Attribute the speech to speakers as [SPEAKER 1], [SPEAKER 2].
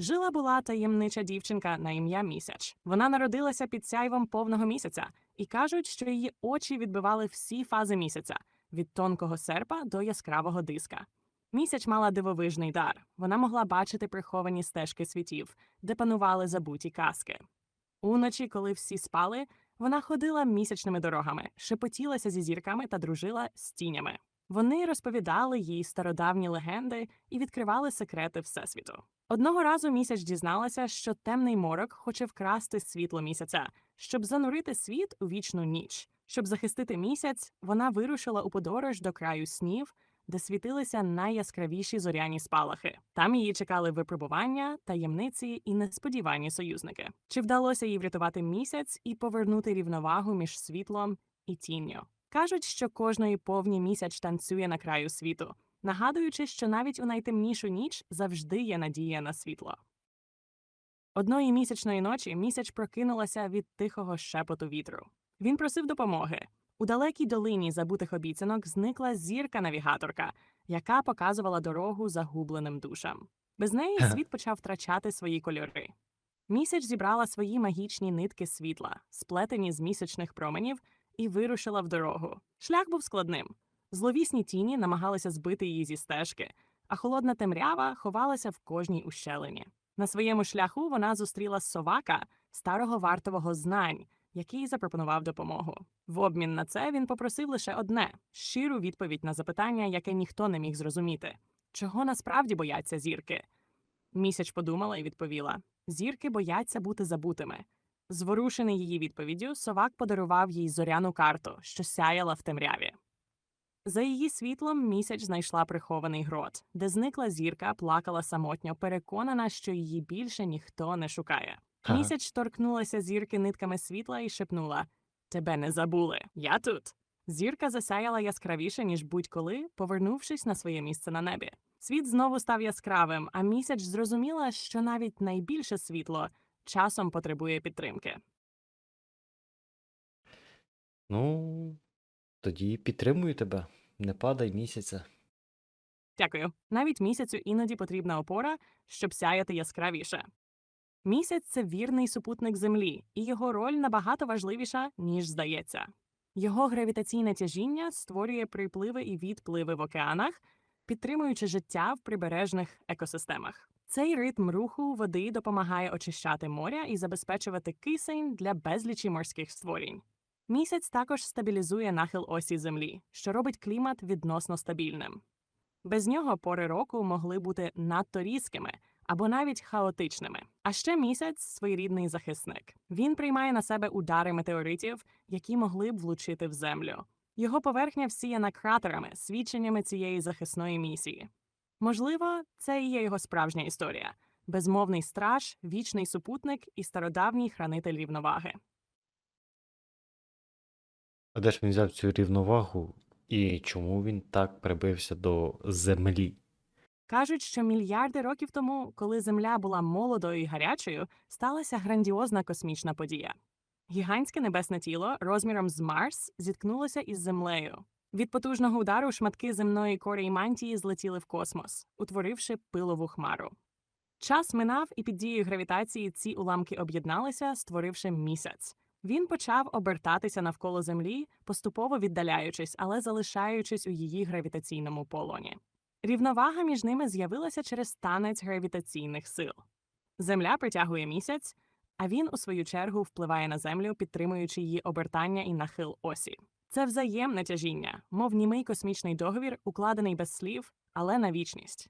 [SPEAKER 1] Жила була таємнича дівчинка на ім'я Місяч. Вона народилася під сяйвом повного місяця, і кажуть, що її очі відбивали всі фази місяця від тонкого серпа до яскравого диска. Місяч мала дивовижний дар. Вона могла бачити приховані стежки світів, де панували забуті казки. Уночі, коли всі спали, вона ходила місячними дорогами, шепотілася зі зірками та дружила з тінями. Вони розповідали їй стародавні легенди і відкривали секрети Всесвіту. Одного разу місяць дізналася, що темний морок хоче вкрасти світло місяця, щоб занурити світ у вічну ніч. Щоб захистити місяць, вона вирушила у подорож до краю снів, де світилися найяскравіші зоряні спалахи. Там її чекали випробування, таємниці і несподівані союзники. Чи вдалося їй врятувати місяць і повернути рівновагу між світлом і тінню? Кажуть, що кожної повні місяць танцює на краю світу, нагадуючи, що навіть у найтемнішу ніч завжди є надія на світло. Одної місячної ночі місяць прокинулася від тихого шепоту вітру. Він просив допомоги. У далекій долині забутих обіцянок зникла зірка-навігаторка, яка показувала дорогу загубленим душам. Без неї світ почав втрачати свої кольори. Місяць зібрала свої магічні нитки світла, сплетені з місячних променів, і вирушила в дорогу. Шлях був складним. Зловісні тіні намагалися збити її зі стежки, а холодна темрява ховалася в кожній ущелині. На своєму шляху вона зустріла совака, старого вартового знань, який запропонував допомогу. В обмін на це він попросив лише одне щиру відповідь на запитання, яке ніхто не міг зрозуміти. Чого насправді бояться зірки? Місяць подумала і відповіла: зірки бояться бути забутими. Зворушений її відповіддю, совак подарував їй зоряну карту, що сяяла в темряві. За її світлом місяць знайшла прихований грот, де зникла зірка, плакала самотньо, переконана, що її більше ніхто не шукає.
[SPEAKER 2] Ага.
[SPEAKER 1] Місяць торкнулася зірки нитками світла і шепнула: Тебе не забули, я тут. Зірка засяяла яскравіше, ніж будь-коли, повернувшись на своє місце на небі. Світ знову став яскравим, а місяць зрозуміла, що навіть найбільше світло часом потребує підтримки.
[SPEAKER 2] Ну, тоді підтримую тебе. Не падай місяця.
[SPEAKER 1] Дякую. Навіть місяцю іноді потрібна опора, щоб сяяти яскравіше. Місяць це вірний супутник Землі, і його роль набагато важливіша, ніж здається. Його гравітаційне тяжіння створює припливи і відпливи в океанах, підтримуючи життя в прибережних екосистемах. Цей ритм руху води допомагає очищати моря і забезпечувати кисень для безлічі морських створінь. Місяць також стабілізує нахил осі Землі, що робить клімат відносно стабільним. Без нього пори року могли бути надто різкими або навіть хаотичними. А ще місяць своєрідний захисник. Він приймає на себе удари метеоритів, які могли б влучити в землю. Його поверхня всіяна кратерами, свідченнями цієї захисної місії. Можливо, це і є його справжня історія безмовний страж, вічний супутник і стародавній хранитель рівноваги.
[SPEAKER 2] А де ж він взяв цю рівновагу і чому він так прибився до землі?
[SPEAKER 1] Кажуть, що мільярди років тому, коли Земля була молодою і гарячою, сталася грандіозна космічна подія. Гігантське небесне тіло розміром з Марс зіткнулося із Землею. Від потужного удару шматки земної кори й мантії злетіли в космос, утворивши пилову хмару. Час минав, і під дією гравітації ці уламки об'єдналися, створивши місяць. Він почав обертатися навколо Землі, поступово віддаляючись, але залишаючись у її гравітаційному полоні. Рівновага між ними з'явилася через танець гравітаційних сил. Земля притягує місяць, а він, у свою чергу, впливає на землю, підтримуючи її обертання і нахил осі. Це взаємне тяжіння, мов німий космічний договір, укладений без слів, але на вічність.